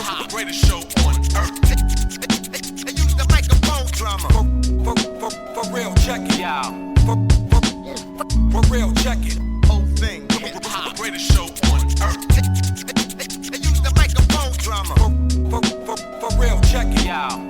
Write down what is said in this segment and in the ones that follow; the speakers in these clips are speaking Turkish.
The greatest show on earth. They use the microphone drama. For, for, for, for real, check it. Yeah. For, for, for, for real, check it. Whole thing. Greatest show on earth. They use the microphone drama. For, for, for, for real, check it. Yeah.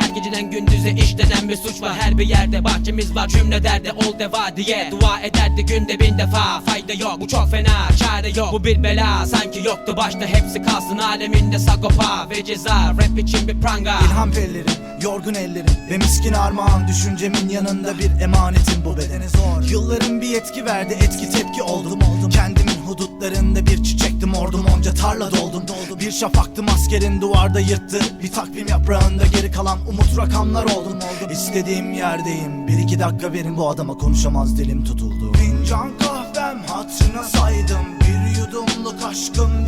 geceden gündüze işlenen bir suç var. Her bir yerde bahçemiz var cümle derdi ol deva diye. Dua ederdi günde bin defa fayda yok Bu çok fena çare yok. Bu bir bela sanki yoktu başta hepsi kalsın aleminde sagopa ve ceza. Rap için bir pranga. İlham pellerim, yorgun ellerim Ve miskin armağan düşüncemin yanında bir emanetim bu bedene zor. Yılların bir etki verdi etki tepki oldum. Oldum Kendimin hudutlarında bir çiçektim ordum onca tarla doldum. Bir şafaktım askerin duvarda yırttı. Bir takvim yaprağında geri kalan umut rakamlar oldum. İstediğim yerdeyim. Bir iki dakika verin bu adama konuşamaz dilim tutuldu. Fincan kahvem hatırına saydım. Bir yudumluk aşkım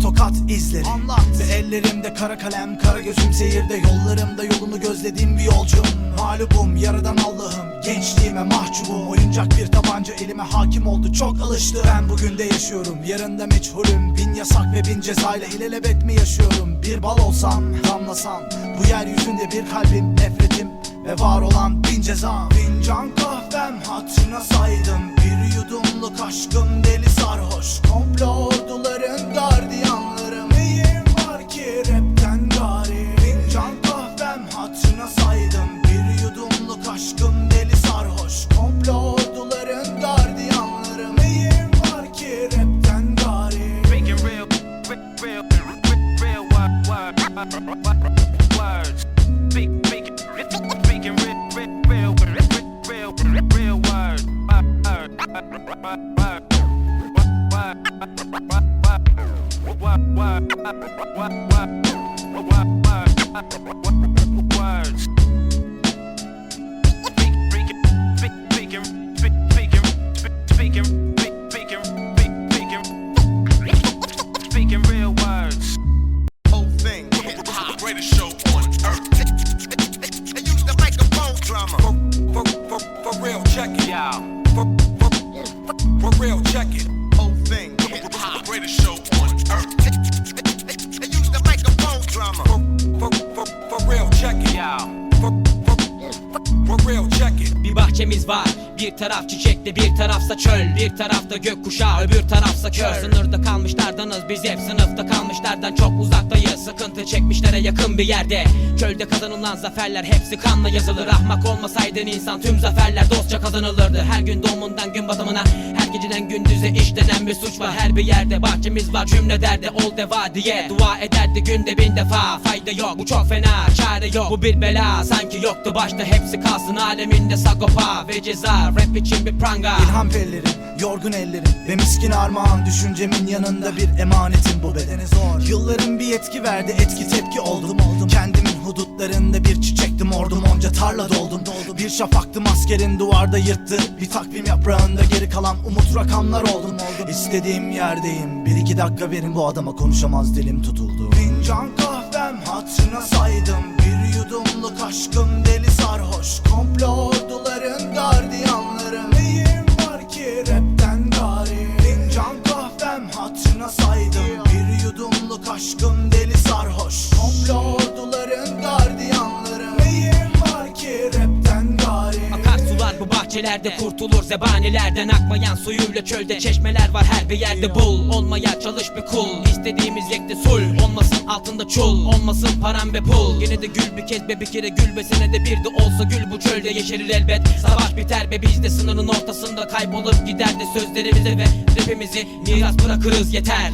tokat izleri. Anlat. Ve ellerimde kara kalem Kara gözüm seyirde. Yollarımda yolunu gözlediğim bir yolcum. Mağlubum yaradan Allah'ım. Gençliğime mahcubum. Oyuncak bir tabanca elime hakim oldu. Çok alıştı. Ben bugün de yaşıyorum. Yarında meçhulüm. Bin yasak ve bin cezayla ilelebet mi yaşıyorum? Bir bal olsam damlasam. Bu yeryüzünde bir kalbim nefretim ve var olan bin ceza Fincan kahvem hatırına saydım. Bir yudumluk aşkım Words. Big, big, big and real, real, real, real, real word. Words. Big, big, big, big and big, big and big, real. İt. Yeah. For, for, for real, check it. Whole thing. Greatest show on earth. They use the microphone drama. For, for, for, for real, check it. Yeah. For, for, for real, check it. Bir bahçemiz var Bir taraf çiçekli bir tarafsa çöl Bir tarafta gökkuşağı öbür tarafsa kör Sınırda kalmışlardanız biz hep sınıfta kalmışlardan çok uzaktayız. Sıkıntı çekmişlere yakın bir yerde. Çölde kazanılan zaferler hepsi kanla yazılır. Ahmak olmasaydın insan tüm zaferler dostça kazanılırdı. Her gün doğumundan gün batımına Her geceden gündüze işlenen bir suç var. Her bir yerde Bahçemiz var cümle derdi ol deva diye. Dua ederdi günde bin defa fayda yok Bu çok fena çare yok. Bu bir bela sanki yoktu başta hepsi kalsın aleminde sagopa. Ve ceza Rap için bir pranga. İlham pellerim, yorgun ellerim Ve miskin armağan düşüncemin yanında bir emanetim bu bedene zor Yılların bir etki verdi etki tepki oldum. Oldum Kendimin hudutlarında bir çiçektim ordum onca tarla doldum. Doldum Bir şafaktım askerin duvarda yırttı. Bir takvim yaprağında geri kalan umut rakamlar oldum oldum. İstediğim yerdeyim bir iki dakika verin. Bu adama konuşamaz dilim tutuldu. Fincan kahvem hatırına saydım Bir bahçelerde Kurtulur zebanilerden akmayan suyuyla çölde Çeşmeler var her bir yerde bul. Olmaya çalış bir kul. İstediğimiz yekte sul. Olmasın altında çul. Olmasın param ve pul. Yine de gül bir kez be bir kere gül be. Senede bir de olsa gül bu çölde yeşerir elbet. Savaş biter be biz de sınırın ortasında kaybolup gider de sözlerimize ve rapimizi miras bırakırız. Yeter